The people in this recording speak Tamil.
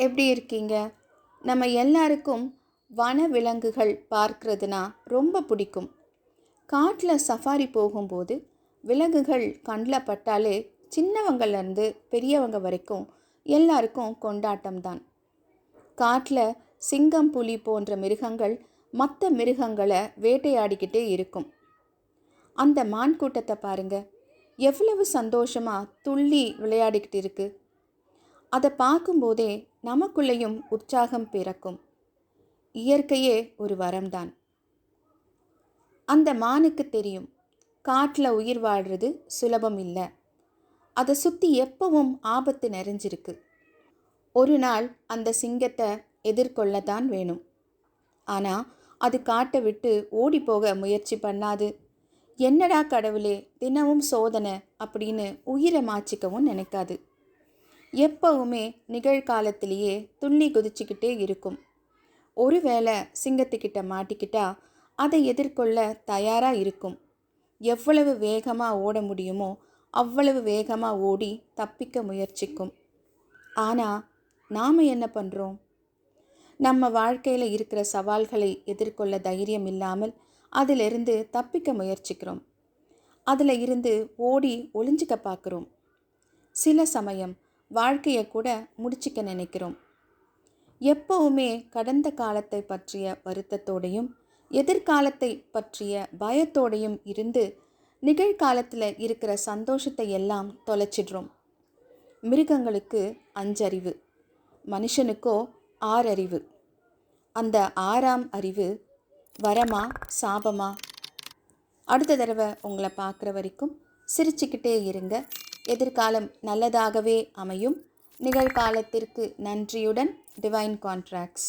எப்படி இருக்கீங்க? நம்ம எல்லாருக்கும் வன விலங்குகள் பார்க்கறதுனா ரொம்ப பிடிக்கும். காட்டில் சஃபாரி போகும்போது விலங்குகள் கண்ணில் பட்டாலே சின்னவங்கள்லேருந்து பெரியவங்க வரைக்கும் எல்லாருக்கும் கொண்டாட்டம் தான் காட்டில் சிங்கம் புலி போன்ற மிருகங்கள் மற்ற மிருகங்களை வேட்டையாடிக்கிட்டே இருக்கும். அந்த மான் கூட்டத்தை பாருங்கள் எவ்வளவு சந்தோஷமாக துள்ளி விளையாடிக்கிட்டு இருக்குது அதை பார்க்கும்போதே நமக்குள்ளேயும் உற்சாகம் பிறக்கும். இயற்கையே ஒரு வரம்தான். அந்த மானுக்கு தெரியும். காட்டில் உயிர் வாழ்றது சுலபம் இல்லை. அதை சுற்றி எப்பவும் ஆபத்து நிறைஞ்சிருக்கு. ஒரு நாள் அந்த சிங்கத்தை எதிர்கொள்ளத்தான் வேணும். ஆனால் அது காட்டை விட்டு ஓடி போக முயற்சி பண்ணாது. என்னடா கடவுளே தினமும் சோதனை அப்படின்னு உயிரை மாச்சிக்கவும் நினைக்காது. எப்பவுமே நிகழ்காலத்திலேயே துள்ளி குதிச்சுக்கிட்டே இருக்கும். ஒருவேளை சிங்கத்துக்கிட்ட மாட்டிக்கிட்டா அதை எதிர்கொள்ள தயாராக இருக்கும். எவ்வளவு வேகமாக ஓட முடியுமோ அவ்வளவு வேகமாக ஓடி தப்பிக்க முயற்சிக்கும். ஆனால் நாம் என்ன பண்ணுறோம் நம்ம வாழ்க்கையில் இருக்கிற சவால்களை எதிர்கொள்ள தைரியம் இல்லாமல் அதிலிருந்து தப்பிக்க முயற்சிக்கிறோம். அதில் இருந்து ஓடி ஒளிஞ்சிக்க பார்க்குறோம். சில சமயம் வாழ்க்கையை கூட முடிச்சிக்க நினைக்கிறோம். எப்பவுமே கடந்த காலத்தை பற்றிய வருத்தத்தோடையும் எதிர்காலத்தை பற்றிய பயத்தோடையும் இருந்து நிகழ்காலத்தில் இருக்கிற சந்தோஷத்தை எல்லாம் தொலைச்சிடுறோம். மிருகங்களுக்கு அஞ்சறிவு மனுஷனுக்கோ ஆறறிவு. அந்த ஆறாம் அறிவு வரமா சாபமா? அடுத்த தடவை உங்களை பார்க்குற வரைக்கும் சிரிச்சுக்கிட்டே இருங்க. எதிர்காலம் நல்லதாகவே அமையும். நிகழ்காலத்திற்கு நன்றியுடன் டிவைன் கான்ட்ராக்ட்ஸ்